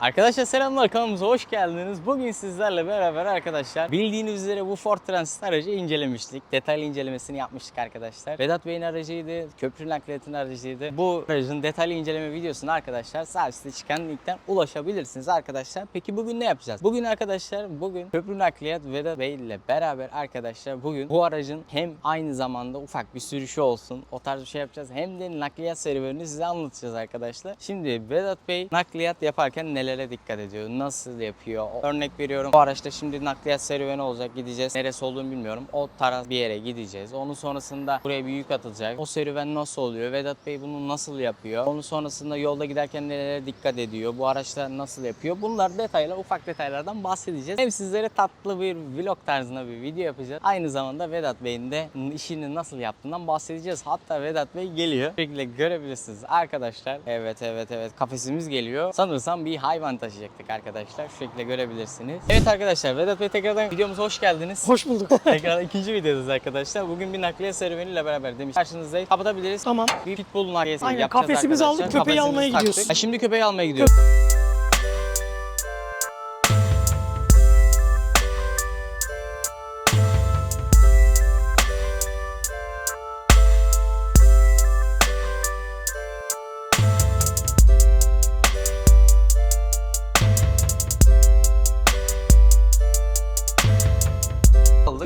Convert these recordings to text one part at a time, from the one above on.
Arkadaşlar selamlar kanalımıza hoş geldiniz. Bugün sizlerle beraber arkadaşlar bildiğiniz üzere bu Ford Transit aracı incelemiştik. Detaylı incelemesini yapmıştık arkadaşlar. Vedat Bey'in aracıydı, köprü nakliyatının aracıydı. Bu aracın detaylı inceleme videosunu arkadaşlar üstte çıkan linkten ulaşabilirsiniz arkadaşlar. Peki bugün ne yapacağız? Bugün arkadaşlar bugün köprü nakliyat Vedat Bey ile beraber arkadaşlar bugün bu aracın hem aynı zamanda ufak bir sürüşü olsun o tarz bir şey yapacağız. Hem de nakliyat serüvenini size anlatacağız arkadaşlar. Şimdi Vedat Bey nakliyat yaparken nelere dikkat ediyor? Nasıl yapıyor? Örnek veriyorum. Bu araçta şimdi nakliyat serüveni olacak. Gideceğiz. Neresi olduğunu bilmiyorum. O taraf bir yere gideceğiz. Onun sonrasında buraya bir yük atılacak. O serüven nasıl oluyor? Vedat Bey bunu nasıl yapıyor? Onun sonrasında yolda giderken nelere dikkat ediyor? Bu araçlar nasıl yapıyor? Bunlar detaylar, ufak detaylardan bahsedeceğiz. Hem sizlere tatlı bir vlog tarzında bir video yapacağız. Aynı zamanda Vedat Bey'in de işini nasıl yaptığından bahsedeceğiz. Hatta Vedat Bey geliyor. Şekilde görebilirsiniz arkadaşlar. Evet evet evet kafesimiz geliyor. Sanırsam bir hayvan taşıyacaktık arkadaşlar. Şu şekilde görebilirsiniz. Evet arkadaşlar Vedat Bey tekrardan videomuza hoş geldiniz. Hoş bulduk. Tekrar ikinci videodayız arkadaşlar. Bugün bir nakliye serüveniyle beraber demiş. Karşınızdayız. Kapatabiliriz. Tamam. Bir pitbull nakliyesi Aynen, yapacağız kafesimizi arkadaşlar. aldık, köpeği almaya taktık. gidiyoruz. Ha, şimdi köpeği almaya gidiyoruz.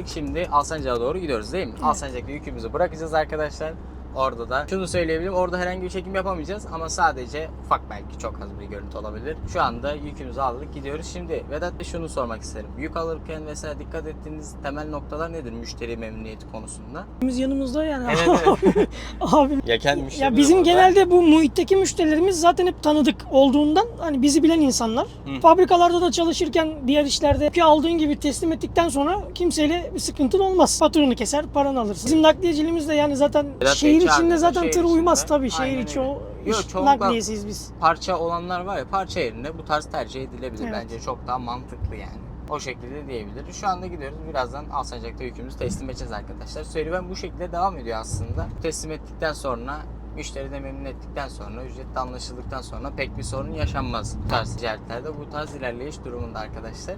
Aldık. Şimdi Alsancak'a doğru gidiyoruz değil mi? Alsancak'ta yükümüzü bırakacağız arkadaşlar. Orada da şunu söyleyebilirim. Orada herhangi bir çekim yapamayacağız ama sadece ufak belki çok az bir görüntü olabilir. Şu anda yükümüzü aldık gidiyoruz. Şimdi Vedat Bey şunu sormak isterim. Yük alırken mesela dikkat ettiğiniz temel noktalar nedir müşteri memnuniyeti konusunda? Biz yanımızda yani. Evet, evet. Abi. Ya kendi müşteriler Ya bizim orada. genelde bu muhitteki müşterilerimiz zaten hep tanıdık olduğundan hani bizi bilen insanlar. Hı. Fabrikalarda da çalışırken diğer işlerde ki aldığın gibi teslim ettikten sonra kimseyle bir sıkıntın olmaz. Faturunu keser, paranı alırsın. Bizim nakliyeciliğimiz de yani zaten Vedat Bey şehir içinde zaten şehir tır uymaz içinde. tabii. Şehir Aynen içi öyle. o Yok, iş çoğunlukla- nakliyesiyiz biz. parça olanlar var ya parça yerine bu tarz tercih edilebilir. Evet. Bence çok daha mantıklı yani. O şekilde diyebiliriz. Şu anda gidiyoruz. Birazdan Alsancak'ta yükümüzü teslim edeceğiz arkadaşlar. Serüven bu şekilde devam ediyor aslında. Teslim ettikten sonra müşteri de memnun ettikten sonra, ücret de anlaşıldıktan sonra pek bir sorun yaşanmaz. Bu tarz ticaretlerde bu tarz ilerleyiş durumunda arkadaşlar.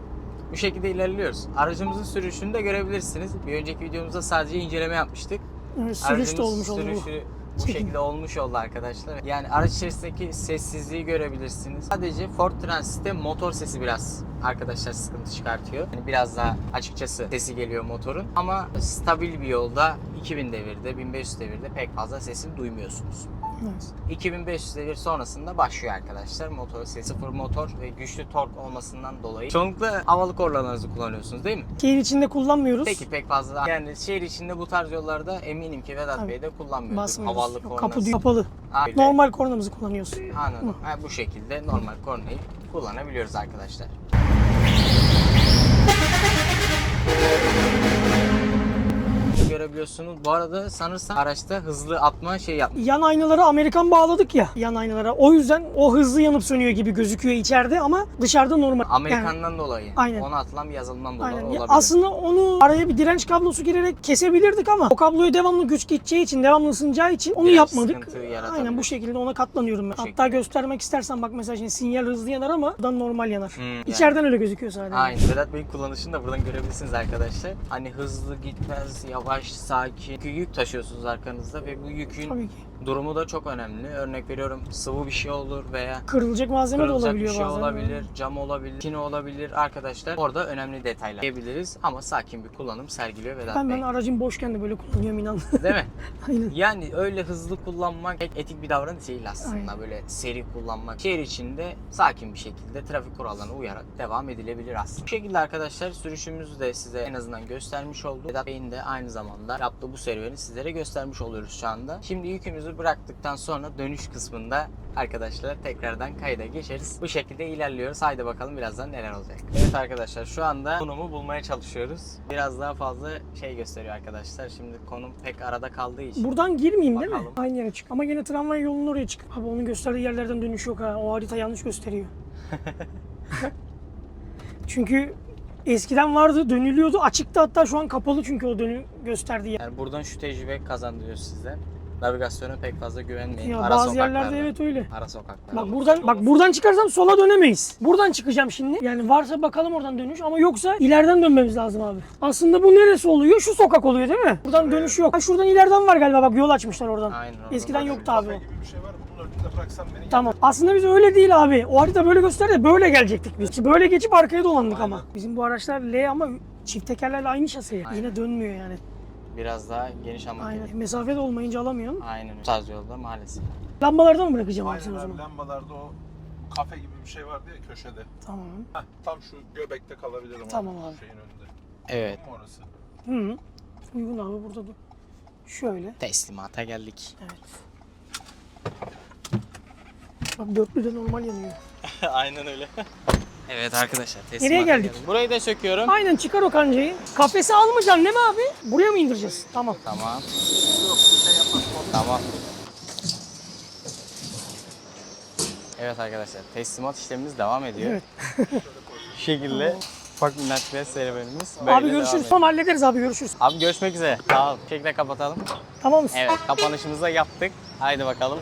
Bu şekilde ilerliyoruz. Aracımızın sürüşünü de görebilirsiniz. Bir önceki videomuzda sadece inceleme yapmıştık. Evet, sürüş de olmuş olur bu. sürüşü bu Çekim. şekilde olmuş oldu arkadaşlar. Yani araç içerisindeki sessizliği görebilirsiniz. Sadece Ford Transit'te motor sesi biraz arkadaşlar sıkıntı çıkartıyor. Yani biraz daha açıkçası sesi geliyor motorun. Ama stabil bir yolda 2000 devirde, 1500 devirde pek fazla sesini duymuyorsunuz. Evet. 2500 devir sonrasında başlıyor arkadaşlar. Motor sesi sıfır motor ve güçlü tork olmasından dolayı. Çoğunlukla havalı kornalarınızı kullanıyorsunuz değil mi? Şehir içinde kullanmıyoruz. Peki pek fazla yani şehir içinde bu tarz yollarda eminim ki Vedat Tabii. Bey de kullanmıyordur. Basmıyoruz. Havalı kornası. kapı kapalı. Öyle. Normal kornamızı kullanıyoruz. Anladım. Ha, bu şekilde normal kornayı kullanabiliyoruz arkadaşlar. Görebiliyorsunuz. Bu arada sanırsam araçta hızlı atma şey yapmış. Yan aynalara Amerikan bağladık ya yan aynalara. O yüzden o hızlı yanıp sönüyor gibi gözüküyor içeride ama dışarıda normal. Yani- Amerikan'dan dolayı. Aynen. Ona atılan bir yazılımdan dolayı Aynen. Olabilir. aslında onu araya bir direnç kablosu girerek kesebilirdik ama o kabloyu devamlı güç gideceği için, devamlı ısınacağı için onu Biraz yapmadık. Aynen bu şekilde ona katlanıyorum ben. Bu Hatta şekilde. göstermek istersen bak mesela şimdi sinyal hızlı yanar ama buradan normal yanar. Hmm, yani. İçeriden öyle gözüküyor sadece. Aynen. Vedat Bey'in kullanışını da buradan görebilirsiniz arkadaşlar. Hani hızlı gitmez, yavaş, sakin. Çünkü yük taşıyorsunuz arkanızda ve bu yükün Tabii ki. Durumu da çok önemli. Örnek veriyorum sıvı bir şey olur veya Kırılacak malzeme de kırılacak bir olabiliyor şey bazen. olabilir, cam olabilir, kino olabilir arkadaşlar. Orada önemli detaylar diyebiliriz ama sakin bir kullanım sergiliyor Vedat Ben, Bey. ben aracım boşken de böyle kullanıyorum inan. Değil mi? Aynen. Yani öyle hızlı kullanmak pek etik bir davranış değil aslında. Aynen. Böyle seri kullanmak. Şehir içinde sakin bir şekilde trafik kurallarına uyarak devam edilebilir aslında. Bu şekilde arkadaşlar sürüşümüzü de size en azından göstermiş olduk. Vedat Bey'in de aynı zamanda yaptığı bu serüveni sizlere göstermiş oluyoruz şu anda. Şimdi yükümüzü bıraktıktan sonra dönüş kısmında arkadaşlar tekrardan kayda geçeriz. Bu şekilde ilerliyoruz. Haydi bakalım birazdan neler olacak. Evet arkadaşlar şu anda konumu bulmaya çalışıyoruz. Biraz daha fazla şey gösteriyor arkadaşlar. Şimdi konum pek arada kaldığı için. Buradan girmeyeyim değil mi? Bakalım. Aynı yere çık. Ama gene tramvay yolunun oraya çık. Abi onun gösterdiği yerlerden dönüş yok ha. O harita yanlış gösteriyor. çünkü eskiden vardı dönülüyordu. Açıktı hatta şu an kapalı çünkü o dönü gösterdiği yer. Yani buradan şu tecrübe kazandırıyor sizden. Navigasyona pek fazla güvenmeyin. Ya Ara bazı sokaklarda. yerlerde evet öyle. Ara sokaklarda. Bak buradan bak buradan çıkarsam sola dönemeyiz. Buradan çıkacağım şimdi. Yani varsa bakalım oradan dönüş ama yoksa ileriden dönmemiz lazım abi. Aslında bu neresi oluyor? Şu sokak oluyor değil mi? Buradan dönüş yok. Ha şuradan ileriden var galiba bak yol açmışlar oradan. Aynen. Eskiden yoktu abi. bir şey var. Tamam. Aslında biz öyle değil abi. O harita böyle gösterdi de böyle gelecektik biz. Böyle geçip arkaya dolandık ama. Bizim bu araçlar L ama çift tekerlerle aynı şasiye. Aynen. Yine dönmüyor yani. Biraz daha geniş ama. Aynen. Mesafe de olmayınca alamıyorsun. Aynen. Bu tarz yolda maalesef. Lambalarda mı bırakacağım abi Aynen sen o abi, zaman? lambalarda o kafe gibi bir şey vardı ya köşede. Tamam. Heh, tam şu göbekte kalabilirim Tamam abi. Şeyin önünde. Evet. Değil mi orası? Hı. Uygun abi burada dur. Şöyle. Teslimata geldik. Evet. Bak dörtlü de normal yanıyor. Aynen öyle. Evet arkadaşlar teslimata Nereye geldik? Burayı da söküyorum. Aynen çıkar o kancayı. Kafesi almayacaksın değil mi abi? Buraya mı indireceğiz? Tamam. Tamam. Tamam. Evet arkadaşlar teslimat işlemimiz devam ediyor. Evet. Bu şekilde ufak bir nakliyat serüvenimiz böyle abi devam görüşürüz. ediyor. Tamam hallederiz abi görüşürüz. Abi görüşmek üzere. Sağ ol. Bu şekilde kapatalım. Tamam mısın? Evet kapanışımızı da yaptık. Haydi bakalım.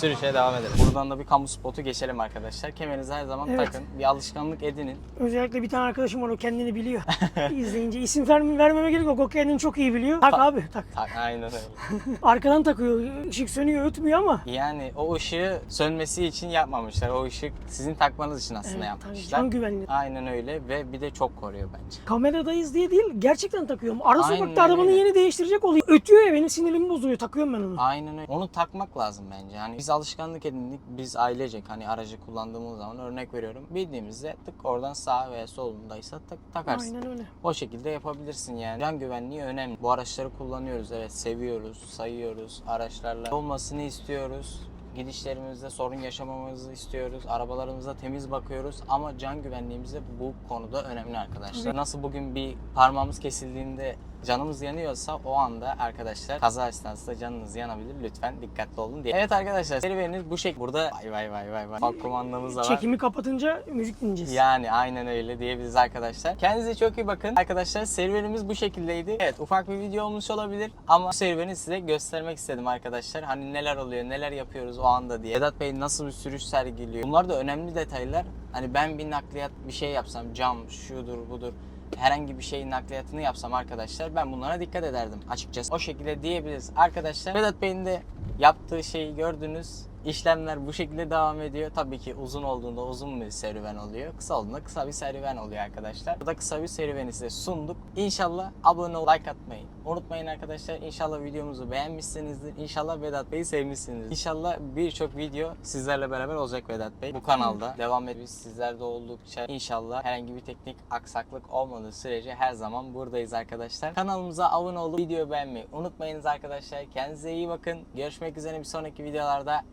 Sürüşe devam edelim. Buradan da bir kamu spotu geçelim arkadaşlar. Kemerinizi her zaman Evet. takın. Bir alışkanlık edinin. Özellikle bir tane arkadaşım var o kendini biliyor. İzleyince isim verme, vermeme gerek yok. O kendini çok iyi biliyor. Tak abi tak. Tak, aynen öyle. Arkadan takıyor. ışık sönüyor ötmüyor ama. Yani o ışığı sönmesi için yapmamışlar. O ışık sizin takmanız için aslında Evet, tabii, yapmışlar. can güvenli. Aynen öyle ve bir de çok koruyor bence. Kameradayız diye değil gerçekten takıyorum. Ara Aynen sokakta arabanı öyle. yeni değiştirecek oluyor. Ötüyor ya benim sinirimi bozuyor. Takıyorum ben onu. Aynen öyle. Onu takmak lazım bence. Yani biz alışkanlık edindik. Biz ailecek hani aracı kullandığımız zaman örnek veriyorum. Bildiğimizde tık oradan sağ veya solundaysa tık takarsın. Aynen öyle. O şekilde yapabilirsin yani. Can güvenliği önemli. Bu araçları kullanıyoruz. Evet seviyoruz, sayıyoruz. Araçlarla olmasını istiyoruz. Gidişlerimizde sorun yaşamamızı istiyoruz. Arabalarımıza temiz bakıyoruz. Ama can güvenliğimiz de bu konuda önemli arkadaşlar. Nasıl bugün bir parmağımız kesildiğinde canımız yanıyorsa o anda arkadaşlar kaza esnasında canınız yanabilir. Lütfen dikkatli olun diye. Evet arkadaşlar serüveniniz bu şekilde. Burada vay vay vay vay vay. Bak kumandamız da var. Çekimi kapatınca müzik dinleyeceğiz. Yani aynen öyle diyebiliriz arkadaşlar. Kendinize çok iyi bakın. Arkadaşlar serüvenimiz bu şekildeydi. Evet ufak bir video olmuş olabilir ama bu serüveni size göstermek istedim arkadaşlar. Hani neler oluyor, neler yapıyoruz o anda diye. Vedat Bey nasıl bir sürüş sergiliyor. Bunlar da önemli detaylar. Hani ben bir nakliyat bir şey yapsam cam şudur budur herhangi bir şeyin nakliyatını yapsam arkadaşlar ben bunlara dikkat ederdim açıkçası. O şekilde diyebiliriz. Arkadaşlar Vedat Bey'in de yaptığı şeyi gördünüz. İşlemler bu şekilde devam ediyor. Tabii ki uzun olduğunda uzun bir serüven oluyor. Kısa olduğunda kısa bir serüven oluyor arkadaşlar. Burada kısa bir serüveni size sunduk. İnşallah abone ol, like atmayı unutmayın arkadaşlar. İnşallah videomuzu beğenmişsinizdir. İnşallah Vedat Bey'i sevmişsinizdir. İnşallah birçok video sizlerle beraber olacak Vedat Bey. Bu kanalda devam ediyoruz. Sizler de oldukça inşallah herhangi bir teknik aksaklık olmadığı sürece her zaman buradayız arkadaşlar. Kanalımıza abone olup video beğenmeyi unutmayınız arkadaşlar. Kendinize iyi bakın. Görüşmek üzere bir sonraki videolarda.